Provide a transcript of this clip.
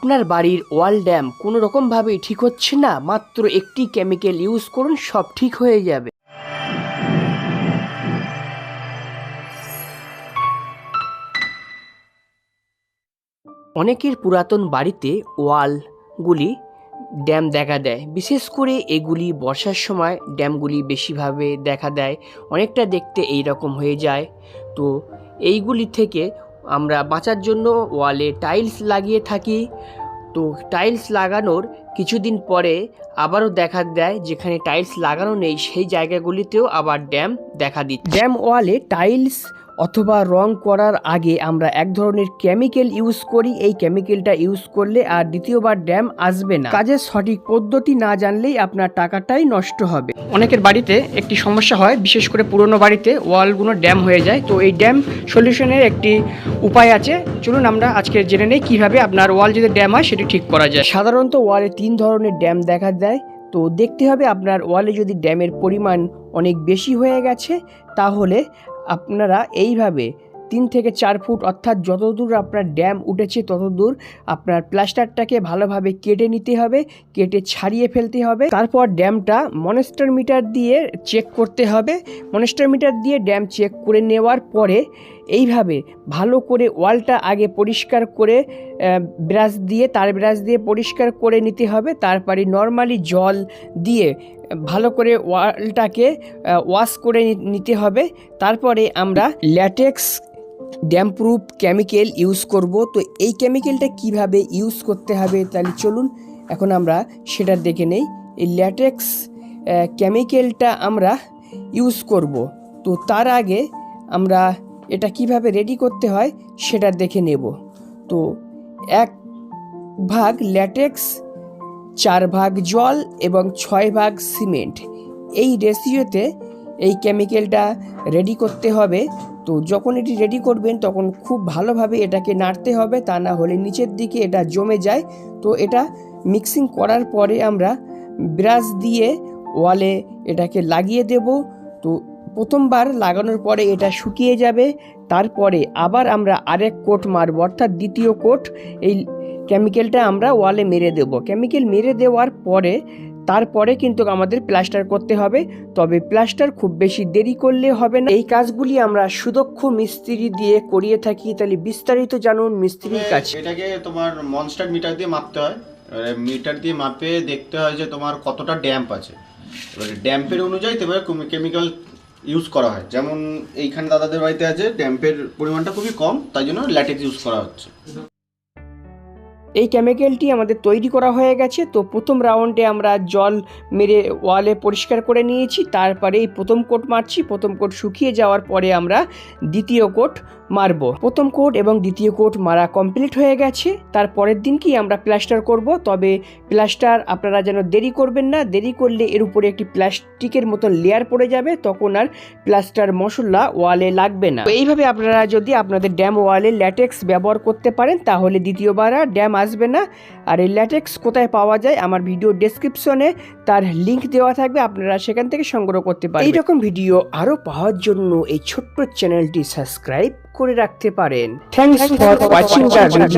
আপনার বাড়ির ওয়াল ড্যাম কোনো রকমভাবেই ঠিক হচ্ছে না, মাত্র একটি কেমিক্যাল ইউজ করুন, সব ঠিক হয়ে যাবে। অনেকের পুরাতন বাড়িতে ওয়ালগুলি ড্যাম দেখা দেয়। বিশেষ করে এগুলি বর্ষার সময় ড্যামগুলি বেশিভাবে দেখা দেয়। অনেকটা দেখতে এই রকম হয়ে যায়। তো এইগুলি থেকে আমরা বাঁচার জন্য ওয়ালে টাইলস লাগিয়ে থাকি। তো টাইলস লাগানোর কিছুদিন পরে আবারও দেখা দেয় যেখানে টাইলস লাগানো নেই, সেই জায়গাগুলিতেও আবার ড্যাম দেখা দিচ্ছে। ড্যাম ওয়ালে টাইলস অথবা রং করার আগে আমরা এক ধরনের কেমিক্যাল ইউজ করি, এই কেমিক্যালটা ইউজ করলে আর দ্বিতীয়বার ড্যাম আসবে না। কাজের সঠিক পদ্ধতি না জানলেই আপনার টাকাটাই নষ্ট হবে। অনেকের বাড়িতে একটি সমস্যা হয়, বিশেষ করে পুরনো বাড়িতে ওয়ালগুলো ড্যাম হয়ে যায়। তো এই ড্যাম সলিউশনের একটি উপায় আছে। চলুন আমরা আজকে জেনে নেই কীভাবে আপনার ওয়াল যদি ড্যাম হয়, সেটি ঠিক করা যায়। সাধারণত ওয়ালে তিন ধরনের ড্যাম দেখা দেয় তো দেখতে হবে আপনার ওয়ালে যদি ড্যামের পরিমাণ অনেক বেশি হয়ে গেছে, তাহলে আপনারা এইভাবে তিন থেকে চার ফুট, অর্থাৎ যতদূর আপনার ড্যাম উঠেছে ততদূর আপনার প্লাস্টারটাকে ভালোভাবে কেটে নিতে হবে, কেটে ছাড়িয়ে ফেলতে হবে। তারপর ড্যামটা মনেস্টার মিটার দিয়ে চেক করতে হবে। মনেস্টার মিটার দিয়ে ড্যাম চেক করে নেওয়ার পরে এইভাবে ভালো করে ওয়ালটা আগে পরিষ্কার করে ব্রাশ দিয়ে, তার ব্রাশ দিয়ে পরিষ্কার করে নিতে হবে। তারপরে নর্মালি জল দিয়ে ভালো করে ওয়ালটাকে ওয়াশ করে নিতে হবে। তারপরে আমরা latex damp proof chemical use করব। তো এই কেমিক্যালটা কীভাবে ইউজ করতে হবে তাহলে চলুন, এখন আমরা সেটা দেখে নেই। এই ল্যাটেক্স কেমিক্যালটা আমরা ইউজ করব। তো তার আগে আমরা এটা কীভাবে রেডি করতে হয় সেটা দেখে নেব। তো এক ভাগ ল্যাটেক্স চার ভাগ জল এবং ছয় ভাগ সিমেন্ট। এই রেশিওতে এই কেমিক্যালটা রেডি করতে হবে। তো যখন এটি রেডি করবেন, তখন খুব ভালোভাবে এটাকে নাড়তে হবে। তা না হলে নিচের দিকে এটা জমে যায়। তো এটা মিক্সিং করার পরে আমরা ব্রাশ দিয়ে ওয়ালে এটাকে লাগিয়ে দেব। তো প্রথমবার লাগানোর পরে এটা শুকিয়ে যাবে। তারপরে আবার আমরা আরেক কোট মারব, অর্থাৎ দ্বিতীয় কোট। এই কেমিক্যালটা আমরা ওয়ালে মেরে দেব। কেমিক্যাল মেরে দেওয়ার পরে, তারপরে কিন্তু আমাদের প্লাস্টার করতে হবে। তবে প্লাস্টার খুব বেশি দেরি করলে হবে না। এই কাজগুলি আমরা সুদক্ষ মিস্ত্রি দিয়ে করিয়ে থাকি। তাহলে বিস্তারিত জানুন মিস্ত্রির কাছে এটাকে তোমার মনস্টার মিটার দিয়ে মাপতে হয়। এবারে মিটার দিয়ে মাপে দেখতে হয় যে তোমার কতটা ড্যাম্প আছে। এবারে ড্যাম্পের অনুযায়ী তোমার কেমিক্যাল ইউজ করা হয়। যেমন এইখানে দাদাদের বাড়িতে আছে ড্যাম্পের পরিমাণটা খুবই কম, তাই জন্য ল্যাটেক্স ইউজ করা হচ্ছে। এই কেমিক্যালটি আমাদের তৈরি করা হয়ে গেছে। তো প্রথম রাউন্ডে আমরা জল মেরে ওয়ালে পরিষ্কার করে নিয়েছি। তারপরে এই প্রথম কোট মারছি। প্রথম কোট শুকিয়ে যাওয়ার পরে আমরা দ্বিতীয় কোট মারব। প্রথম কোট এবং দ্বিতীয় কোট মারা কমপ্লিট হয়ে গেছে। তার পরের দিন কি আমরা প্লাস্টার করব। তবে প্লাস্টার আপনারা যেন দেরি করবেন না। দেরি করলে এর উপরে একটি প্লাস্টিকের মতন লেয়ার পড়ে যাবে। তখন আর প্লাস্টার মশলা ওয়ালে লাগবে না। এইভাবে আপনারা যদি আপনাদের ড্যাম ওয়ালে ল্যাটেক্স ব্যবহার করতে পারেন, তাহলে দ্বিতীয়বার আর ড্যাম আসবে না। আর এই ল্যাটেক্স কোথায় পাওয়া যায় আমার ভিডিও ডেসক্রিপশনে তার লিঙ্ক দেওয়া থাকবে আপনারা সেখান থেকে সংগ্রহ করতে পারেন এইরকম ভিডিও আরও পাওয়ার জন্য এই ছোট্ট চ্যানেলটি সাবস্ক্রাইব করে রাখতে পারেন। Thanks for watching the video